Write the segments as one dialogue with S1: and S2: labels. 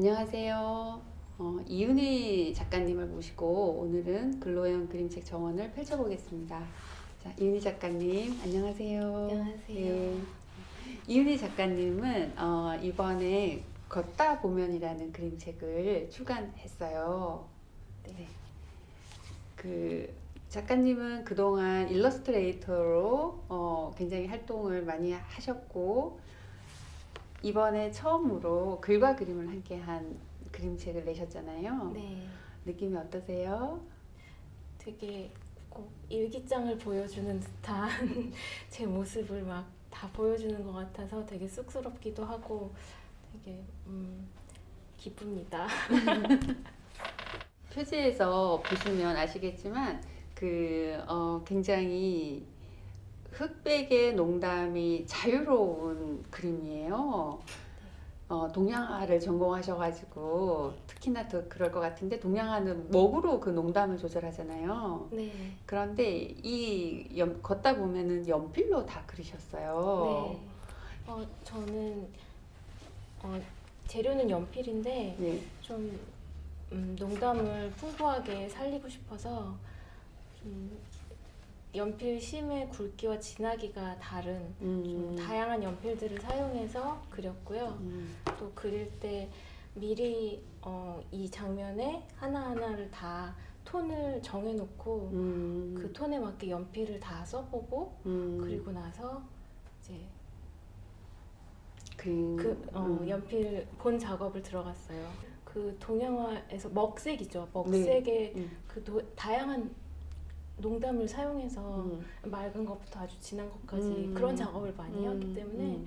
S1: 안녕하세요. 어, 이윤희 작가님을 모시고 오늘은 글로형 그림책 정원을 펼쳐보겠습니다. 자, 이윤희 작가님, 안녕하세요.
S2: 안녕하세요.
S1: 네. 이윤희 작가님은 어, 이번에 걷다 보면이라는 그림책을 출간했어요. 네. 그 작가님은 그동안 일러스트레이터로 어, 굉장히 활동을 많이 하셨고 이번에 처음으로 글과 그림을 함께한 그림책을 내셨잖아요.
S2: 네,
S1: 느낌이 어떠세요?
S2: 되게 꼭 일기장을 보여주는 듯한 제 모습을 막 다 보여주는 것 같아서 되게 쑥스럽기도 하고 되게 음, 기쁩니다.
S1: 표지에서 보시면 아시겠지만 그 어, 굉장히 흑백의 농담이 자유로운 그림이에요. 어, 동양화를 전공하셔가지고 특히나 더 그럴 것 같은데 동양화는 먹으로 그 농담을 조절하잖아요.
S2: 네,
S1: 그런데 이 연, 걷다 보면은 연필로 다 그리셨어요.
S2: 네. 어, 저는 어, 재료는 연필인데
S1: 예.
S2: 좀 음, 농담을 풍부하게 살리고 싶어서 좀 연필 심의 굵기와 진하기가 다른 좀
S1: 음,
S2: 다양한 연필들을 사용해서 그렸고요.
S1: 음,
S2: 또 그릴 때 미리 어, 이 장면에 하나하나를 다 톤을 정해놓고
S1: 음,
S2: 그 톤에 맞게 연필을 다 써보고
S1: 음,
S2: 그리고 나서 이제
S1: 그,
S2: 그 어,
S1: 음.
S2: 연필 본 작업을 들어갔어요. 그 동양화에서 먹색이죠. 먹색의
S1: 음.
S2: 그 도- 다양한 농담을 사용해서
S1: 음.
S2: 맑은 것부터 아주 진한 것까지
S1: 음.
S2: 그런 작업을 많이
S1: 음,
S2: 했기 때문에
S1: 음,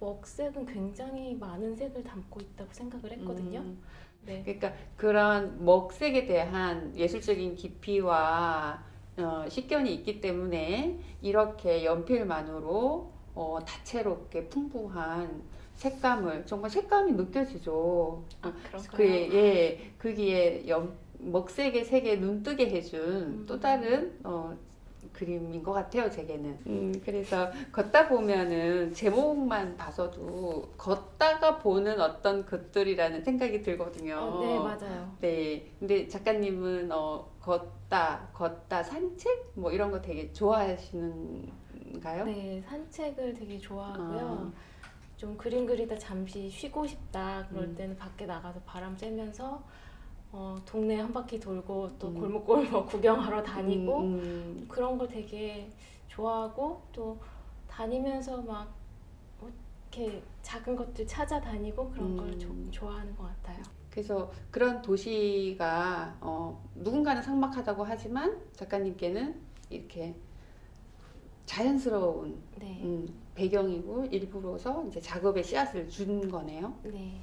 S2: 먹색은 굉장히 많은 색을 담고 있다고 생각을 했거든요.
S1: 음.
S2: 네.
S1: 그러니까 그런 먹색에 대한 예술적인 깊이와 어, 식견이 있기 때문에 이렇게 연필만으로 어, 다채롭게 풍부한 색감을 정말 색감이 느껴지죠.
S2: 아, 그런가요?
S1: 그게 예 거기에 연, 먹색의 색에 눈뜨게 해준
S2: 음.
S1: 또 다른 어, 그림인 것 같아요 제게는. 음, 그래서 걷다 보면은 제목만 봐서도 걷다가 보는 어떤 것들이라는 생각이 들거든요.
S2: 어, 네, 맞아요.
S1: 네, 근데 작가님은 어, 걷다, 걷다 산책 뭐 이런 거 되게 좋아하시는가요?
S2: 네, 산책을 되게 좋아하고요.
S1: 아.
S2: 좀 그림 그리다 잠시 쉬고 싶다 그럴
S1: 음.
S2: 때는 밖에 나가서 바람 쐬면서 어, 동네 한 바퀴 돌고 또
S1: 음.
S2: 골목골목 구경하러 다니고
S1: 음, 음.
S2: 그런 걸 되게 좋아하고 또 다니면서 막 이렇게 작은 것들 찾아다니고 그런 걸 조-
S1: 음.
S2: 좋아하는 것 같아요.
S1: 그래서 그런 도시가 어, 누군가는 삭막하다고 하지만 작가님께는 이렇게 자연스러운
S2: 네,
S1: 음, 배경이고 일부러서 이제 작업에 씨앗을 준 거네요.
S2: 네,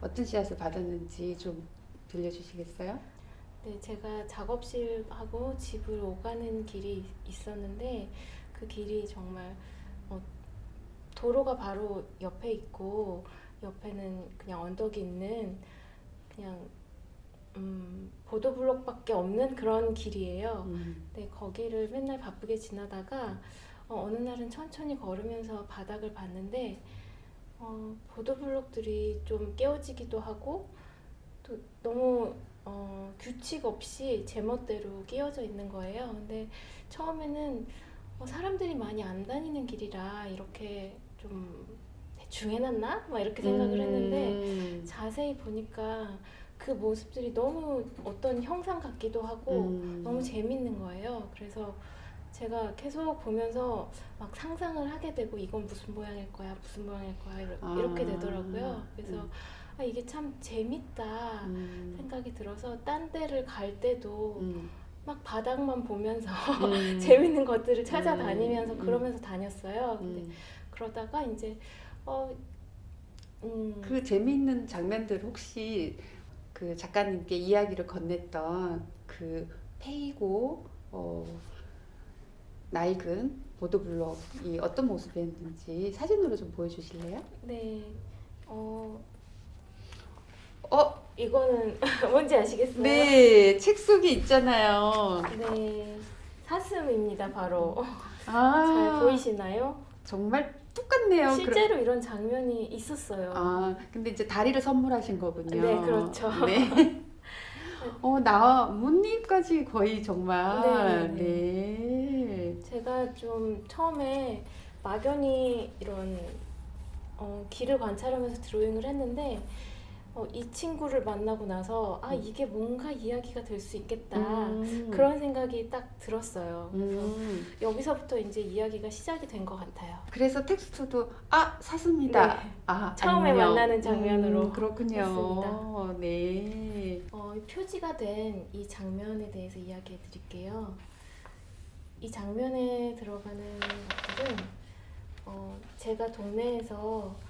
S1: 어떤 씨앗을 받았는지 좀 들려주시겠어요?
S2: 네. 제가 작업실하고 집을 오가는 길이 있었는데 그 길이 정말 어, 도로가 바로 옆에 있고 옆에는 그냥 언덕이 있는 그냥 음, 보도블록밖에 없는 그런 길이에요.
S1: 음,
S2: 네, 거기를 맨날 바쁘게 지나다가 어, 어느 날은 천천히 걸으면서 바닥을 봤는데 어, 보도블록들이 좀 깨어지기도 하고 또 너무 어, 규칙 없이 제멋대로 끼어져 있는 거예요. 근데 처음에는 어, 사람들이 많이 안 다니는 길이라 이렇게 좀 대충 해놨나? 막 이렇게 생각을 했는데
S1: 음,
S2: 자세히 보니까 그 모습들이 너무 어떤 형상 같기도 하고
S1: 음,
S2: 너무 재밌는 거예요. 그래서 제가 계속 보면서 막 상상을 하게 되고 이건 무슨 모양일 거야, 무슨 모양일 거야 이러-
S1: 아,
S2: 이렇게 되더라고요. 그래서
S1: 음.
S2: 아, 이게 참 재밌다
S1: 음,
S2: 생각이 들어서 딴 데를 갈 때도
S1: 음,
S2: 막 바닥만 보면서
S1: 음,
S2: 재밌는 것들을 찾아다니면서
S1: 음,
S2: 그러면서 다녔어요. 근데
S1: 음.
S2: 그러다가 이제 어 음,
S1: 그 재미있는 장면들 혹시 그 작가님께 이야기를 건넸던 그 페이고 어, 낡은 보도블록이 어떤 모습이었는지 사진으로 좀 보여주실래요?
S2: 네. 어,
S1: 어,
S2: 이거는 뭔지 아시겠어요?
S1: 네, 책 속에 있잖아요.
S2: 네. 사슴입니다, 바로.
S1: 아,
S2: 잘 보이시나요?
S1: 정말 똑같네요.
S2: 실제로 이런 장면이 있었어요.
S1: 아, 근데 이제 다리를 선물하신 거군요.
S2: 네, 그렇죠.
S1: 네. 어, 나뭇잎까지 거의 정말.
S2: 네,
S1: 네.
S2: 제가 좀 처음에 막연히 이런 어, 길을 관찰하면서 드로잉을 했는데 어, 이 친구를 만나고 나서 아 이게 뭔가 이야기가 될 수 있겠다
S1: 음.
S2: 그런 생각이 딱 들었어요. 그래서
S1: 음.
S2: 여기서부터 이제 이야기가 시작이 된 것 같아요.
S1: 그래서 텍스트도 아 사슴이다.
S2: 네.
S1: 아
S2: 처음에
S1: 안녕.
S2: 만나는 장면으로
S1: 음, 그렇군요.
S2: 했습니다.
S1: 네.
S2: 어, 이 표지가 된 이 장면에 대해서 이야기해 드릴게요. 이 장면에 들어가는 것들은 어, 제가 동네에서 음,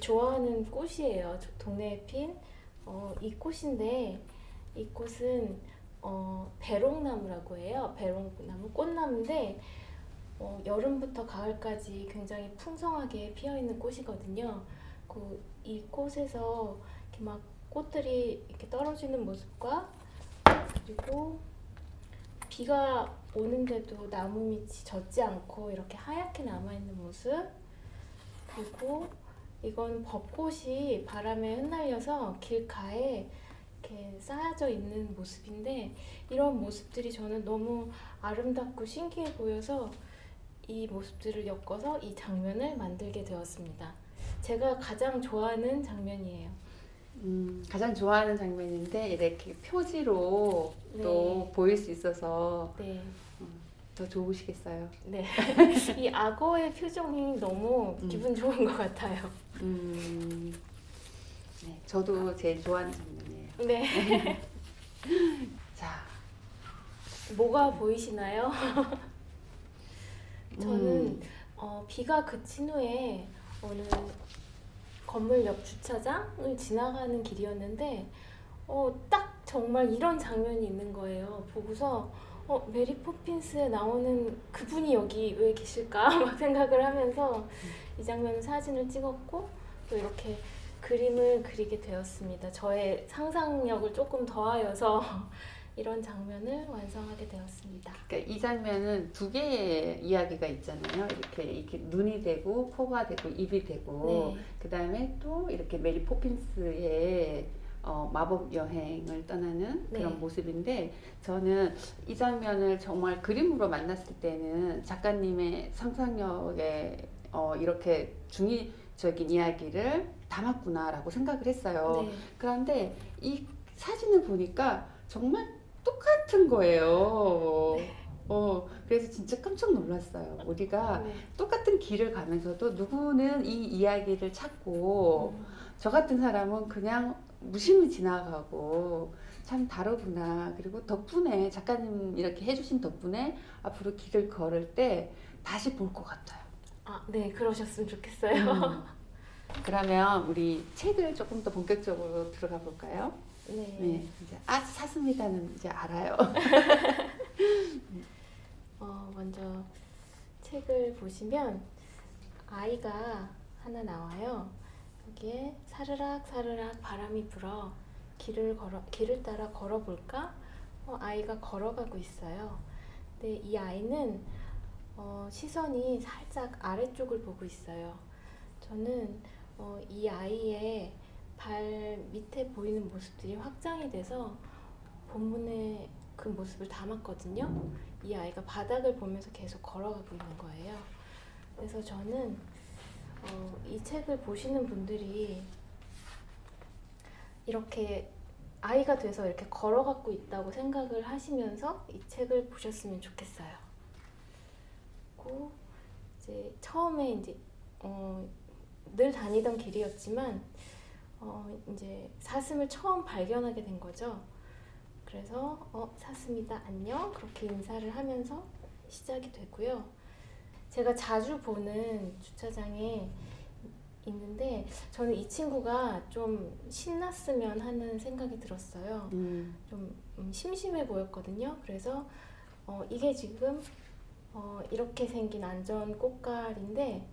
S2: 좋아하는 꽃이에요. 저- 동네에 핀 어, 이 꽃인데 이 꽃은 어, 배롱나무라고 해요. 배롱나무 꽃나무인데 어, 여름부터 가을까지 굉장히 풍성하게 피어 있는 꽃이거든요. 그, 이 꽃에서 이렇게 막 꽃들이 이렇게 떨어지는 모습과 그리고 비가 오는데도 나무 밑이 젖지 않고 이렇게 하얗게 남아 있는 모습 그리고 이건 벚꽃이 바람에 흩날려서 길가에 이렇게 쌓여져 있는 모습인데 이런 모습들이 저는 너무 아름답고 신기해 보여서 이 모습들을 엮어서 이 장면을 만들게 되었습니다. 제가 가장 좋아하는 장면이에요.
S1: 음, 가장 좋아하는 장면인데 이렇게 표지로 또
S2: 네.
S1: 보일 수 있어서
S2: 네.
S1: 더 좋으시겠어요.
S2: 네. 이 악어의 표정이 너무
S1: 음.
S2: 기분 좋은 것 같아요.
S1: 음, 네, 저도 제일 좋아하는 장면이에요.
S2: 네.
S1: 자,
S2: 뭐가 보이시나요? 저는
S1: 음,
S2: 어, 비가 그친 후에 어느 건물 옆 주차장을 지나가는 길이었는데 어, 딱 정말 이런 장면이 있는 거예요. 보고서 어, 메리 포핀스에 나오는 그분이 여기 왜 계실까 막 생각을 하면서 이 장면 사진을 찍었고 또 이렇게 그림을 그리게 되었습니다. 저의 상상력을 조금 더하여서 이런 장면을 완성하게 되었습니다.
S1: 그러니까 이 장면은 두 개의 이야기가 있잖아요. 이렇게 이렇게 눈이 되고 코가 되고 입이 되고
S2: 네.
S1: 그 다음에 또 이렇게 메리 포핀스의 어, 마법 여행을 떠나는 그런
S2: 네.
S1: 모습인데 저는 이 장면을 정말 그림으로 만났을 때는 작가님의 상상력에 어, 이렇게 중의적인 이야기를 담았구나라고 생각을 했어요.
S2: 네.
S1: 그런데 이 사진을 보니까 정말 똑같은 거예요.
S2: 네.
S1: 어, 그래서 진짜 깜짝 놀랐어요. 우리가
S2: 네.
S1: 똑같은 길을 가면서도 누구는 이 이야기를 찾고
S2: 음.
S1: 저 같은 사람은 그냥 무심히 지나가고 참 다르구나. 그리고 덕분에 작가님 이렇게 해주신 덕분에 앞으로 길을 걸을 때 다시 볼 것 같아요.
S2: 아, 네, 그러셨으면 좋겠어요.
S1: 음. 그러면 우리 책을 조금 더 본격적으로 들어가 볼까요?
S2: 네.
S1: 네, 이제 아 사슴이다는 이제 알아요.
S2: 어, 먼저 책을 보시면 아이가 하나 나와요. 여기에 사르락 사르락 바람이 불어 길을 걸어 길을 따라 걸어볼까? 어, 아이가 걸어가고 있어요. 근데 이 아이는 어, 시선이 살짝 아래쪽을 보고 있어요. 저는 어, 이 아이의 발 밑에 보이는 모습들이 확장이 돼서 본문에 그 모습을 담았거든요. 이 아이가 바닥을 보면서 계속 걸어가고 있는 거예요. 그래서 저는 어, 이 책을 보시는 분들이 이렇게 아이가 돼서 이렇게 걸어가고 있다고 생각을 하시면서 이 책을 보셨으면 좋겠어요. 그리고 이제 처음에 이제 어, 늘 다니던 길이었지만 어, 이제 사슴을 처음 발견하게 된 거죠. 그래서 어 사슴이다 안녕 그렇게 인사를 하면서 시작이 되고요. 제가 자주 보는 주차장에 있는데 저는 이 친구가 좀 신났으면 하는 생각이 들었어요.
S1: 음,
S2: 좀 음, 심심해 보였거든요. 그래서 어, 이게 지금 어, 이렇게 생긴 안전 꽃갈인데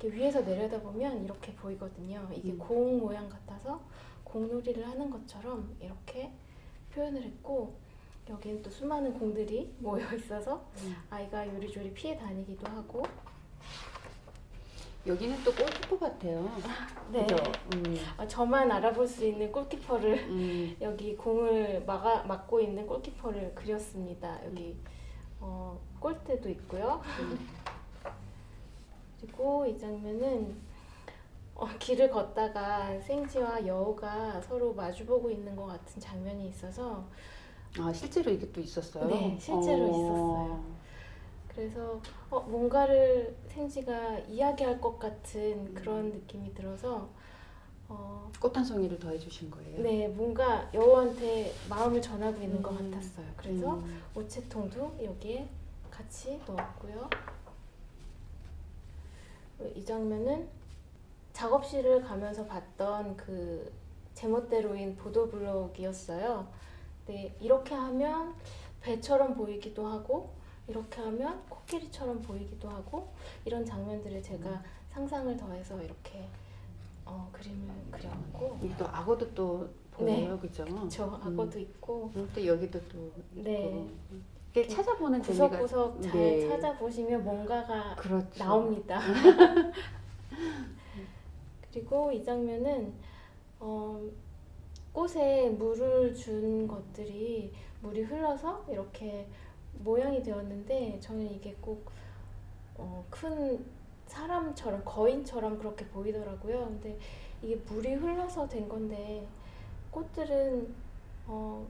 S2: 이렇게 위에서 내려다 보면 이렇게 보이거든요. 이게
S1: 음.
S2: 공 모양 같아서 공놀이를 하는 것처럼 이렇게 표현을 했고 여기는 또 수많은 공들이 모여 있어서
S1: 음.
S2: 아이가 요리조리 피해 다니기도 하고
S1: 여기는 또 골키퍼 같아요.
S2: 네.
S1: 그죠? 음.
S2: 아, 저만 알아볼 수 있는 골키퍼를
S1: 음.
S2: 여기 공을 막아 막고 있는 골키퍼를 그렸습니다. 여기 어, 골대도 있고요. 그리고 이 장면은 어, 길을 걷다가 생지와 여우가 서로 마주보고 있는 것 같은 장면이 있어서
S1: 아 실제로 이게 또 있었어요?
S2: 네, 실제로 있었어요. 그래서 어, 뭔가를 생지가 이야기할 것 같은 그런 느낌이 들어서 어,
S1: 꽃 한 송이를 더해 주신 거예요?
S2: 네 뭔가 여우한테 마음을 전하고 있는 것
S1: 음.
S2: 같았어요. 그래서
S1: 음.
S2: 우체통도 여기에 같이 넣었고요. 이 장면은 작업실을 가면서 봤던 그 제멋대로인 보도블록이었어요. 네, 이렇게 하면 배처럼 보이기도 하고 이렇게 하면 코끼리처럼 보이기도 하고 이런 장면들을 제가
S1: 음.
S2: 상상을 더해서 이렇게 어, 그림을 그려왔고
S1: 또 악어도 또
S2: 네.
S1: 보여요, 그죠?
S2: 저 악어도 있고
S1: 음, 또 여기도 또
S2: 네.
S1: 있고. 이게 찾아보는 재미가
S2: 구석구석 잘
S1: 네.
S2: 찾아보시면 뭔가가
S1: 그렇죠.
S2: 나옵니다. 그리고 이 장면은 어, 꽃에 물을 준 것들이 물이 흘러서 이렇게 모양이 되었는데 저는 이게 꼭 어, 큰 사람처럼 거인처럼 그렇게 보이더라고요. 근데 이게 물이 흘러서 된 건데 꽃들은 어,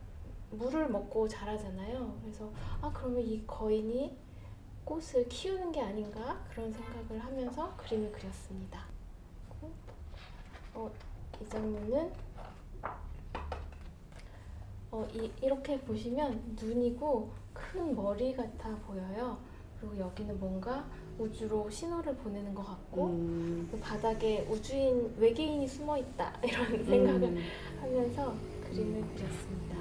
S2: 물을 먹고 자라잖아요. 그래서 아 그러면 이 거인이 꽃을 키우는 게 아닌가 그런 생각을 하면서 그림을 그렸습니다. 어, 이 장면은 어, 이, 이렇게 보시면 눈이고 큰 머리 같아 보여요. 그리고 여기는 뭔가 우주로 신호를 보내는 것 같고
S1: 음.
S2: 그 바닥에 우주인 외계인이 숨어 있다 이런 생각을
S1: 음.
S2: 하면서 그림을 그렸습니다.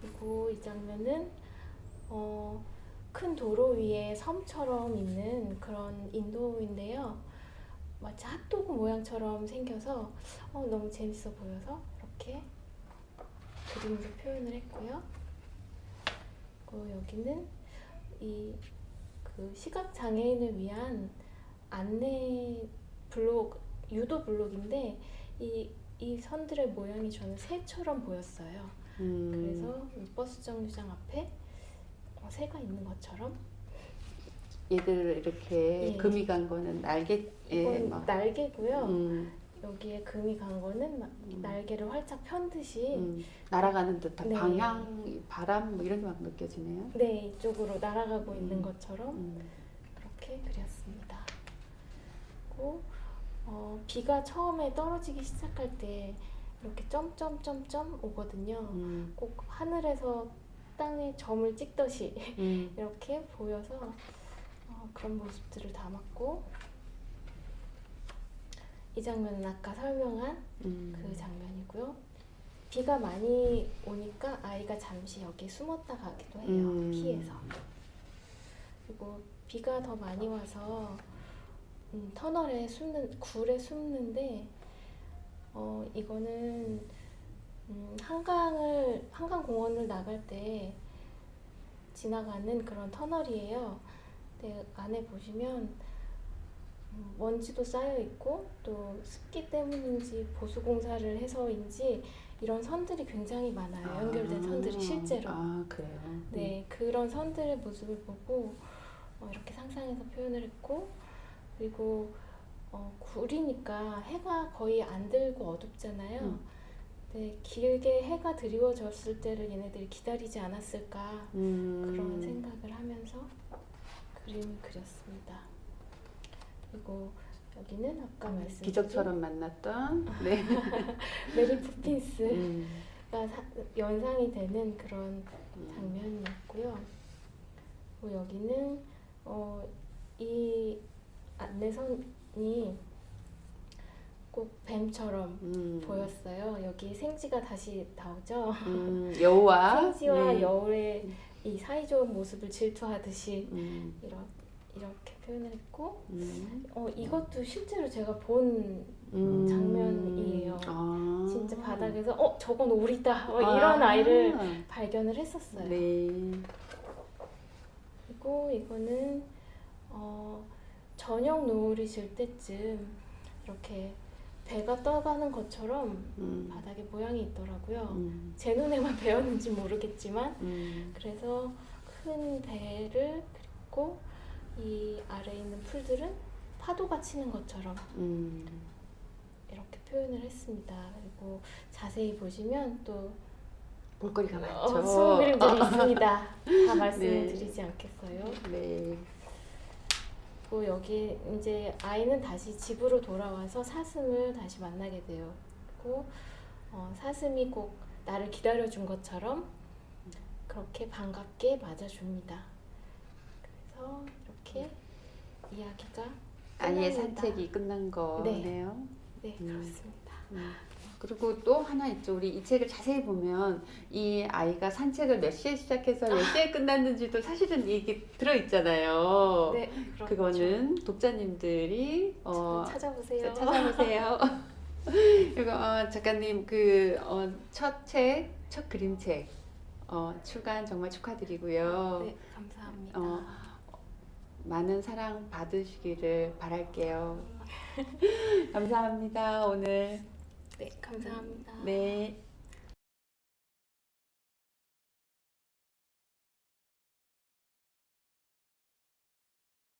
S2: 그리고 이 장면은 어, 큰 도로 위에 섬처럼 있는 그런 인도인데요. 마치 핫도그 모양처럼 생겨서 어, 너무 재밌어 보여서 이렇게 그림으로 표현을 했고요. 그리고 여기는 이 그 시각 장애인을 위한 안내 블록 유도 블록인데 이 이 선들의 모양이 저는 새처럼 보였어요.
S1: 음.
S2: 그래서 이 버스 정류장 앞에 어, 새가 있는 것처럼
S1: 얘들 이렇게
S2: 예.
S1: 금이 간 거는 날개
S2: 이건
S1: 예, 막
S2: 날개고요.
S1: 음,
S2: 여기에 금이 간 거는 막
S1: 음.
S2: 날개를 활짝 편 듯이
S1: 음, 날아가는 듯한
S2: 네.
S1: 방향, 바람 뭐 이런 게 막 느껴지네요.
S2: 네 이쪽으로 날아가고 있는
S1: 음.
S2: 것처럼
S1: 음.
S2: 그렇게 그렸습니다. 그리고 어, 비가 처음에 떨어지기 시작할 때 이렇게 점점점점 오거든요.
S1: 음,
S2: 꼭 하늘에서 땅에 점을 찍듯이
S1: 음,
S2: 이렇게 보여서 어, 그런 모습들을 담았고 이 장면은 아까 설명한
S1: 음.
S2: 그 장면이고요. 비가 많이 오니까 아이가 잠시 여기 숨었다 가기도 해요.
S1: 음.
S2: 피해서. 그리고 비가 더 많이 와서 음, 터널에 숨는 굴에 숨는데 어 이거는 음, 한강을 한강 공원을 나갈 때 지나가는 그런 터널이에요. 근데 안에 보시면 음, 먼지도 쌓여 있고 또 습기 때문인지 보수 공사를 해서인지 이런 선들이 굉장히 많아요. 연결된 선들이 실제로.
S1: 아 그래요.
S2: 네, 그런 선들의 모습을 보고 어, 이렇게 상상해서 표현을 했고 그리고 어, 굴이니까 해가 거의 안 들고 어둡잖아요.
S1: 음.
S2: 네, 길게 해가 드리워졌을 때를 얘네들이 기다리지 않았을까
S1: 음.
S2: 그런 생각을 하면서 그림을 그렸습니다. 그리고 여기는 아까
S1: 음, 기적처럼 만났던 네.
S2: 메리 포핀스가
S1: 음.
S2: 사- 연상이 되는 그런
S1: 음.
S2: 장면이었고요. 그리고 여기는 어, 이 안내선이 꼭 뱀처럼
S1: 음.
S2: 보였어요. 여기 생지가 다시 나오죠.
S1: 음, 여우와
S2: 생지와
S1: 네.
S2: 여우의 이 사이좋은 모습을 질투하듯이
S1: 음,
S2: 이렇게, 이렇게 표현을 했고
S1: 음.
S2: 어, 이것도 실제로 제가 본
S1: 음.
S2: 장면이에요.
S1: 아.
S2: 진짜 바닥에서 어 저건 오리다 뭐 이런
S1: 아.
S2: 아이를 발견을 했었어요.
S1: 네.
S2: 그리고 이거는 어, 저녁 노을이 질 때쯤 이렇게 배가 떠가는 것처럼
S1: 음.
S2: 바닥에 모양이 있더라고요.
S1: 음.
S2: 제 눈에만 배웠는지 모르겠지만
S1: 음.
S2: 그래서 큰 배를 그리고 이 아래에 있는 풀들은 파도가 치는 것처럼
S1: 음.
S2: 이렇게 표현을 했습니다. 그리고 자세히 보시면 또
S1: 볼거리가 많죠.
S2: 어, 숨은 그림들이 있습니다. 다
S1: 네.
S2: 드리지 않겠어요.
S1: 네.
S2: 그리고 여기 이제 아이는 다시 집으로 돌아와서 사슴을 다시 만나게 돼요. 그리고 어, 사슴이 꼭 나를 기다려준 것처럼 그렇게 반갑게 맞아줍니다. 그래서 이렇게 이야기가
S1: 아이의
S2: 끝납니다.
S1: 산책이 끝난 거네요.
S2: 네
S1: 음.
S2: 그렇습니다.
S1: 음. 그리고 또 하나 있죠. 우리 이 책을 자세히 보면 이 아이가 산책을 몇 시에 시작해서 몇 시에 끝났는지도 사실은 이게 들어 있잖아요.
S2: 네 그렇죠.
S1: 그거는 독자님들이 어,
S2: 찾아보세요.
S1: 찾아보세요. 그리고 어, 작가님 그첫 책, 첫 그림책 어, 출간 정말 축하드리고요.
S2: 네 감사합니다.
S1: 어, 많은 사랑 받으시기를 바랄게요. 감사합니다. 오늘
S2: 네 감사합니다.
S1: 네.